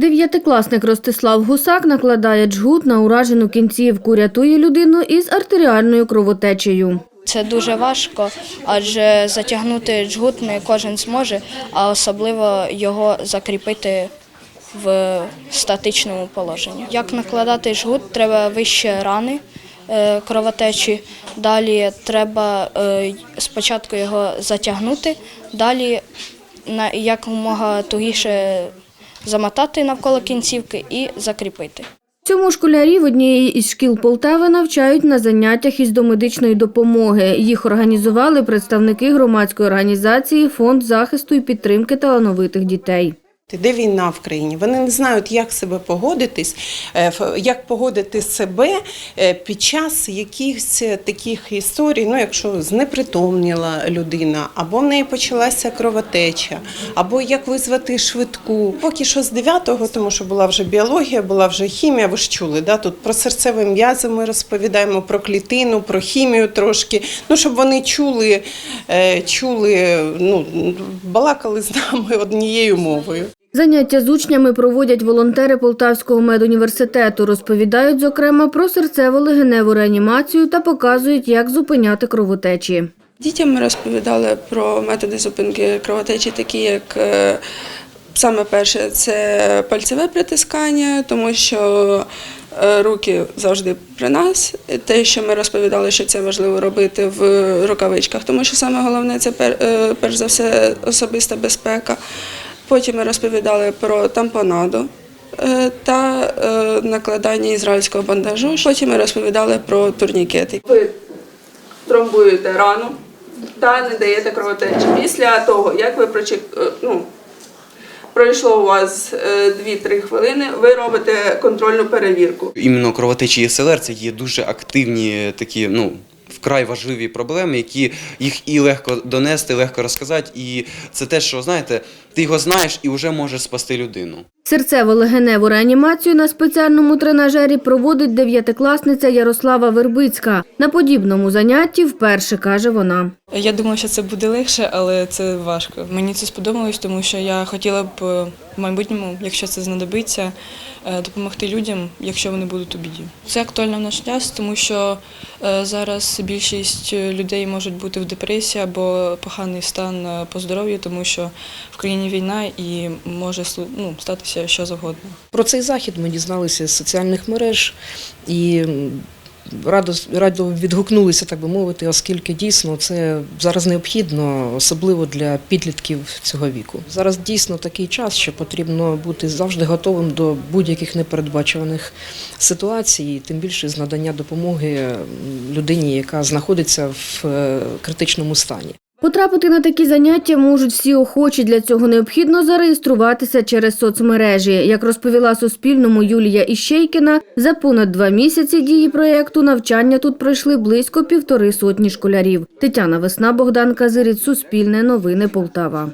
Дев'ятикласник Ростислав Гусак накладає джгут на уражену кінцівку, рятує людину із артеріальною кровотечею. Це дуже важко, адже затягнути джгут не кожен зможе, а особливо його закріпити в статичному положенні. Як накладати жгут, треба вище рани е, кровотечі, далі треба е, спочатку його затягнути, далі якомога тугіше замотати навколо кінцівки і закріпити. Цьому школярів однієї із шкіл Полтави навчають на заняттях із домедичної допомоги. Їх організували представники громадської організації Фонд захисту і підтримки талановитих дітей. Де війна в країні? Вони не знають, як себе погодитись, е, як поводити себе е, під час якихось таких історій, ну якщо знепритомніла людина, або в неї почалася кровотеча, або як визвати швидку. Поки що з 9-го, тому що була вже біологія, була вже хімія. Ви ж чули, да? тут про серцеві м'язи ми розповідаємо, про клітину, про хімію трошки. Ну щоб вони чули, е, чули, ну балакали з нами однією мовою. Заняття з учнями проводять волонтери Полтавського медуніверситету. Розповідають, зокрема, про серцево-легеневу реанімацію та показують, як зупиняти кровотечі. Дітям ми розповідали про методи зупинки кровотечі, такі як е, саме перше це пальцеве притискання, тому що е, руки завжди при нас. Те, що ми розповідали, що це важливо робити в рукавичках, тому що саме головне це е, перш за все особиста безпека. Потім ми розповідали про тампонаду. е, Та е, накладання ізраїльського бандажу. Потім ми розповідали про турнікети. Ви тромбуєте рану та не даєте кровотечі. Після того, як ви прочек... е, ну, пройшло у вас е, 2-3 хвилини, ви робите контрольну перевірку. Іменно кровотечі СЛР це є дуже активні такі, ну. Вкрай важливі проблеми, які їх і легко донести, легко розказати. І це те, що знаєте, ти його знаєш і вже можеш спасти людину. Серцево-легеневу реанімацію на спеціальному тренажері проводить дев'ятикласниця Ярослава Вербицька. На подібному занятті вперше каже вона. Я думала, що це буде легше, але це важко. Мені це сподобалось, тому що я хотіла б е, в майбутньому, якщо це знадобиться, е, допомогти людям, якщо вони будуть у біді. Це актуально в наш час, тому що е, зараз більшість людей можуть бути в депресії або поганий стан е, по здоров'ю, тому що в країні війна і може ну, статися що завгодно. Про цей захід ми дізналися з соціальних мереж і радо, радо відгукнулися, так би мовити, оскільки дійсно це зараз необхідно, особливо для підлітків цього віку. Зараз дійсно такий час, що потрібно бути завжди готовим до будь-яких непередбачуваних ситуацій, тим більше з надання допомоги людині, яка знаходиться в е, критичному стані. Потрапити на такі заняття можуть всі охочі. Для цього необхідно зареєструватися через соцмережі. Як розповіла Суспільному Юлія Іщейкіна, за понад два місяці дії проєкту навчання тут пройшли близько півтори сотні школярів. Тетяна Весна, Богдан Казиріць, Суспільне новини Полтава.